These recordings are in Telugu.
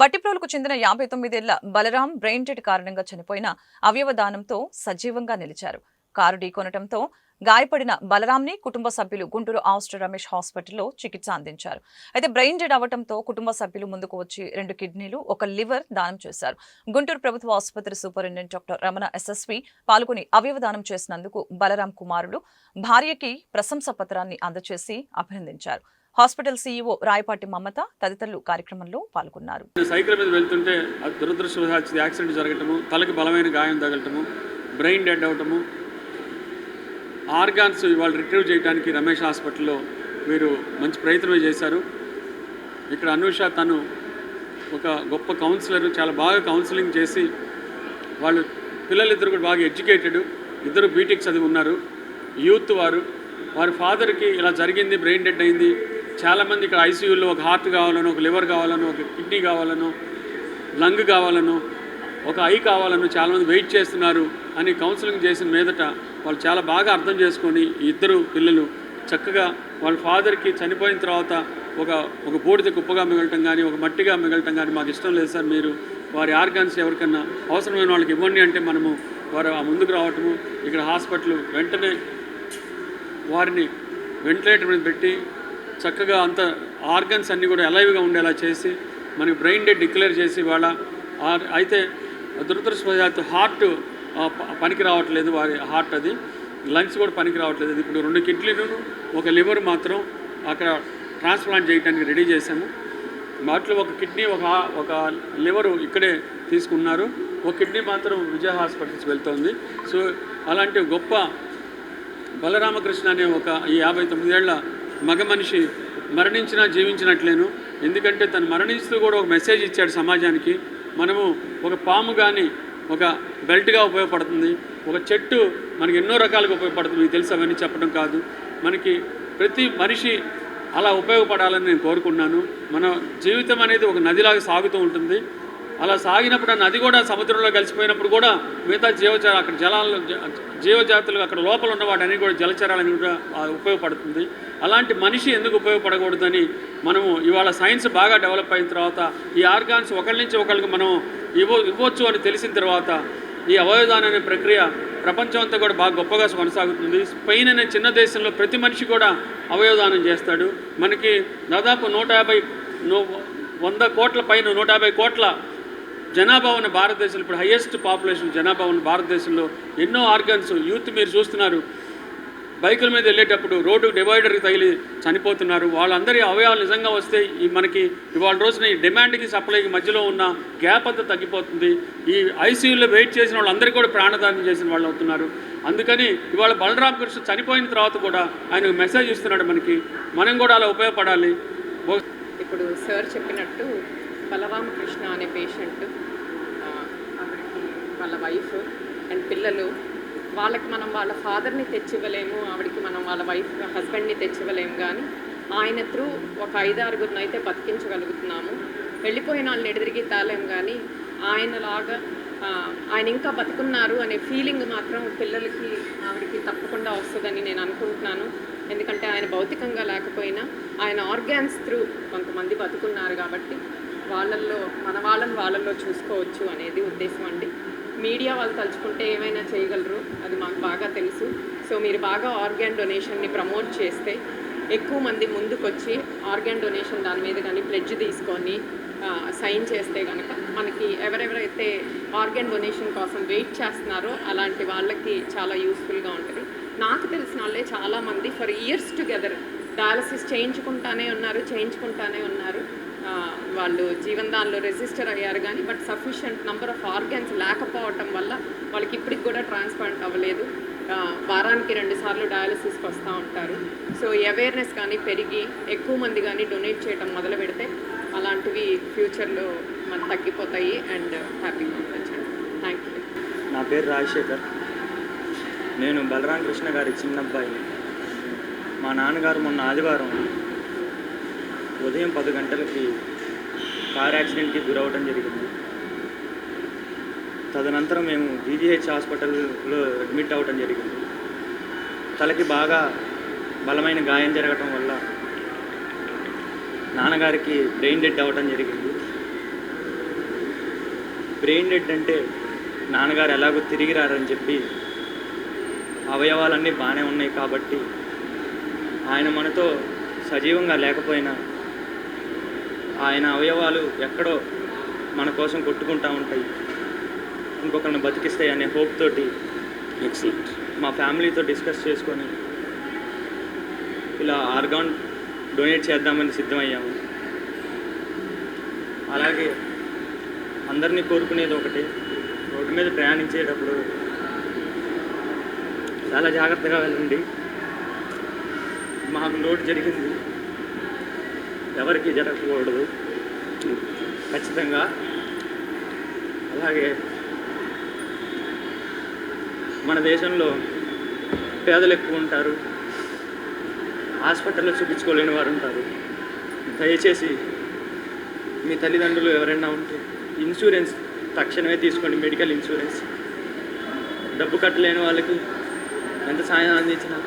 బట్టిప్రోలకు చెందిన యాభై తొమ్మిదేళ్ళ బలరాం బ్రెయిన్ డెడ్ కారణంగా చనిపోయిన అవయవదానంతో సజీవంగా నిలిచారు. కారు ఢీకొనటంతో గాయపడిన బలరాంని కుటుంబ సభ్యులు గుంటూరు ఆస్టర్ రమేష్ హాస్పిటల్లో చికిత్స అందించారు. అయితే బ్రెయిన్ డెడ్ అవడంతో కుటుంబ సభ్యులు ముందుకు వచ్చి రెండు కిడ్నీలు ఒక లివర్ దానం చేశారు. గుంటూరు ప్రభుత్వ ఆసుపత్రి సూపరింటెండెంట్ డాక్టర్ రమణ ఎస్ఎస్వి పాల్గొని అవయవ దానం చేసినందుకు బలరాం కుమారుడు భార్యకి ప్రశంస పత్రాన్ని అందజేసి అభినందించారు. హాస్పిటల్ సీఈఓ రాయపాటి మమత తదితరులు కార్యక్రమంలో పాల్గొన్నారు. సైకిల్ మీద వెళ్తుంటే అది దురదృష్టవశాత్తు యాక్సిడెంట్ జరగటము తలకి బలమైన గాయం తగలటము బ్రెయిన్ డెడ్ అవటము ఆర్గాన్స్ ఇవాళ రిట్రీవ్ చేయడానికి రమేష్ హాస్పిటల్లో వీరు మంచి ప్రయత్నమే చేశారు. ఇక్కడ అనూష తను ఒక గొప్ప కౌన్సిలర్ చాలా బాగా కౌన్సిలింగ్ చేసి వాళ్ళు పిల్లలిద్దరు కూడా బాగా ఎడ్యుకేటెడ్ ఇద్దరు బీటెక్ చదివి ఉన్నారు. యూత్ వారు వారి ఫాదర్కి ఇలా జరిగింది బ్రెయిన్ డెడ్ అయింది చాలామంది ఇక్కడ ఐసీయూలో ఒక హార్ట్ కావాలనో ఒక లివర్ కావాలనో ఒక కిడ్నీ కావాలనో లంగ్ కావాలనో ఒక ఐ కావాలనో చాలామంది వెయిట్ చేస్తున్నారు అని కౌన్సిలింగ్ చేసిన మీదట వాళ్ళు చాలా బాగా అర్థం చేసుకొని ఇద్దరు పిల్లలు చక్కగా వాళ్ళ ఫాదర్కి చనిపోయిన తర్వాత ఒక ఒక బూడిద కుప్పగా మిగలటం కానీ ఒక మట్టిగా మిగలటం కానీ మాకు ఇష్టం లేదు సార్ మీరు. వారి ఆర్గాన్స్ ఎవరికన్నా అవసరమైన వాళ్ళకి ఇవ్వండి అంటే మనము వారు ఆ ముందుకు రావటము ఇక్కడ హాస్పిటల్ వెంటనే వారిని వెంటిలేటర్ మీద పెట్టి చక్కగా అంత ఆర్గన్స్ అన్నీ కూడా అలైవ్గా ఉండేలా చేసి మనకి బ్రెయిన్ డెడ్ డిక్లేర్ చేసి వాళ్ళ అయితే దురదృష్టవశాత్తు హార్ట్ పనికి రావట్లేదు వారి హార్ట్ అది. లంగ్స్ కూడా పనికి రావట్లేదు. ఇప్పుడు రెండు కిడ్నీలు ఒక లివర్ మాత్రం అక్కడ ట్రాన్స్ప్లాంట్ చేయడానికి రెడీ చేశాము. వాటిలో ఒక కిడ్నీ ఒక ఒక లివరు ఇక్కడే తీసుకున్నారు. ఒక కిడ్నీ మాత్రం విజయ హాస్పిటల్స్ వెళ్తోంది. సో అలాంటి గొప్ప బలరామకృష్ణ అనే ఒక ఈ యాభై తొమ్మిదేళ్ళ మగ మనిషి మరణించినా జీవించినట్లేను. ఎందుకంటే తను మరణిస్తూ కూడా ఒక మెసేజ్ ఇచ్చాడు సమాజానికి. మనము ఒక పాము కానీ ఒక బెల్ట్గా ఉపయోగపడుతుంది. ఒక చెట్టు మనకి ఎన్నో రకాలుగా ఉపయోగపడుతుంది. మీకు తెలుసు అవన్నీ చెప్పడం కాదు. మనకి ప్రతి మనిషి అలా ఉపయోగపడాలని నేను కోరుకున్నాను మన జీవితం అనేది ఒక నదిలాగా సాగుతూ ఉంటుంది. అలా సాగినప్పుడు ఆ నది కూడా సముద్రంలో కలిసిపోయినప్పుడు కూడా మిగతా జీవచర అక్కడ జలాలు జ- జీవజాతులు అక్కడ లోపల ఉన్న వాటన్ని కూడా జలచరాలని కూడా ఉపయోగపడుతుంది. అలాంటి మనిషి ఎందుకు ఉపయోగపడకూడదని మనము ఇవాళ సైన్స్ బాగా డెవలప్ అయిన తర్వాత ఈ ఆర్గాన్స్ ఒకరి నుంచి ఒకరికి మనం ఇవ్వ ఇవ్వచ్చు అని తెలిసిన తర్వాత ఈ అవయవదానం అనే ప్రక్రియ ప్రపంచం అంతా కూడా బాగా గొప్పగా కొనసాగుతుంది. స్పెయిన్ అనే చిన్న దేశంలో ప్రతి మనిషి కూడా అవయవదానం చేస్తాడు. మనకి దాదాపు నూట యాభై నూ వంద కోట్ల పైన నూట యాభై కోట్ల జనాభా ఉన్న భారతదేశంలో ఇప్పుడు హయ్యెస్ట్ పాపులేషన్ జనాభా ఉన్న భారతదేశంలో ఎన్నో ఆర్గన్స్ యూత్ మీరు చూస్తున్నారు. బైకుల మీద వెళ్ళేటప్పుడు రోడ్డు డివైడర్కి తగిలి చనిపోతున్నారు. వాళ్ళందరి అవయవాలు నిజంగా వస్తే ఈ మనకి ఇవాళ రోజున ఈ డిమాండ్కి సప్లైకి మధ్యలో ఉన్న గ్యాప్ అంతా తగ్గిపోతుంది. ఈ ఐసీయూలో వెయిట్ చేసిన వాళ్ళందరికీ కూడా ప్రాణదానం చేసిన వాళ్ళు అవుతున్నారు. అందుకని ఇవాళ బలరామ్ కృష్ణ చనిపోయిన తర్వాత కూడా ఆయన మెసేజ్ ఇస్తున్నాడు మనకి. మనం కూడా అలా ఉపయోగపడాలి. ఇప్పుడు సార్ చెప్పినట్టు బలరామకృష్ణ అనే పేషెంట్ ఆవిడకి వాళ్ళ వైఫ్ అండ్ పిల్లలు. వాళ్ళకి మనం వాళ్ళ ఫాదర్ని తెచ్చివ్వలేము ఆవిడకి మనం వాళ్ళ వైఫ్ హస్బెండ్ని తెచ్చివ్వలేము కానీ ఆయన త్రూ ఒక ఐదారుగురిని అయితే బతికించగలుగుతున్నాము. వెళ్ళిపోయిన వాళ్ళని ఎడదిరిగి తాలేం కానీ ఆయనలాగా ఆయన ఇంకా బతుకున్నారు అనే ఫీలింగ్ మాత్రం పిల్లలకి ఆవిడకి తప్పకుండా వస్తుందని నేను అనుకుంటున్నాను. ఎందుకంటే ఆయన భౌతికంగా లేకపోయినా ఆయన ఆర్గాన్స్ త్రూ కొంతమంది బతుకున్నారు కాబట్టి వాళ్ళల్లో మన వాళ్ళని వాళ్ళల్లో చూసుకోవచ్చు అనేది ఉద్దేశం అండి. మీడియా వాళ్ళు తలుచుకుంటే ఏమైనా చేయగలరు అది మాకు బాగా తెలుసు. సో మీరు బాగా ఆర్గాన్ డొనేషన్ని ప్రమోట్ చేస్తే ఎక్కువ మంది ముందుకొచ్చి ఆర్గాన్ డొనేషన్ దాని మీద కానీ ప్లెడ్జ్ తీసుకొని సైన్ చేస్తే కనుక మనకి ఎవరెవరైతే ఆర్గాన్ డొనేషన్ కోసం వెయిట్ చేస్తున్నారో అలాంటి వాళ్ళకి చాలా యూస్ఫుల్గా ఉంటుంది. నాకు తెలిసిన వాళ్ళే చాలామంది ఫర్ ఇయర్స్ టుగెదర్ డయాలసిస్ చేయించుకుంటానే ఉన్నారు చేయించుకుంటానే ఉన్నారు. వాళ్ళు జీవనదాన్లో రిజిస్టర్ అయ్యారు కానీ but sufficient number of organs లేకపోవటం వల్ల వాళ్ళకి ఇప్పటికి కూడా ట్రాన్స్ప్లాంట్ అవ్వలేదు. వారానికి రెండు సార్లు డయాలసిస్కి వస్తూ ఉంటారు. సో అవేర్నెస్ కానీ పెరిగి ఎక్కువ మంది కానీ డొనేట్ చేయడం మొదలు పెడితే అలాంటివి ఫ్యూచర్లో మన తగ్గిపోతాయి అండ్ హ్యాపీగా ఉండొచ్చు థ్యాంక్ యూ. నా పేరు రాజశేఖర్. నేను బలరాం కృష్ణ గారి చిన్న అబ్బాయిని మా నాన్నగారు మొన్న ఆదివారం ఉదయం పది గంటలకి కార్ యాక్సిడెంట్కి గురవడం జరిగింది. తదనంతరం మేము జీజీహెచ్ హాస్పిటల్లో అడ్మిట్ అవ్వడం జరిగింది. తలకి బాగా బలమైన గాయం జరగటం వల్ల నాన్నగారికి బ్రెయిన్ డెడ్ అవ్వటం జరిగింది. బ్రెయిన్ డెడ్ అంటే నాన్నగారు ఎలాగో తిరిగి రారని చెప్పి అవయవాలన్నీ బాగానే ఉన్నాయి కాబట్టి ఆయన మనతో సజీవంగా లేకపోయినా ఆయన అవయవాలు ఎక్కడో మన కోసం కొట్టుకుంటూ ఉంటాయి. ఇంకొకరిని బతికిస్తాయి అనే హోప్ తోటి ఎక్సలెంట్ మా ఫ్యామిలీతో డిస్కస్ చేసుకొని ఇలా ఆర్గాన్ డొనేట్ చేద్దామని సిద్ధమయ్యాము. అలాగే అందరినీ కోరుకునేది ఒకటి రోడ్డు మీద ప్రయాణించేటప్పుడు చాలా జాగ్రత్తగా వెళ్ళండి. మాకు లోటు జరిగింది. ఎవరికి జరగకూడదు. ఖచ్చితంగా. అలాగే మన దేశంలో పేదలు ఎక్కువ ఉంటారు. హాస్పిటల్లో చూపించుకోలేని వారు ఉంటారు. దయచేసి మీ తల్లిదండ్రులు ఎవరైనా ఉంటే ఇన్సూరెన్స్ తక్షణమే తీసుకోండి మెడికల్ ఇన్సూరెన్స్. డబ్బు కట్టలేని వాళ్ళకి ఎంత సాయం అందించినా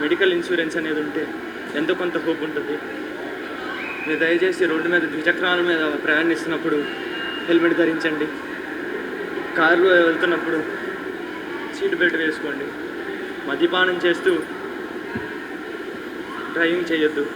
మెడికల్ ఇన్సూరెన్స్ అనేది ఉంటే ఎంతో కొంత హోప్ ఉంటుంది. మీరు దయచేసి రోడ్డు మీద ద్విచక్రాల మీద ప్రయాణిస్తున్నప్పుడు హెల్మెట్ ధరించండి. కారులో వెళ్తున్నప్పుడు సీట్ బెల్ట్ వేసుకోండి. మద్యపానం చేస్తూ డ్రైవింగ్ చేయొద్దు.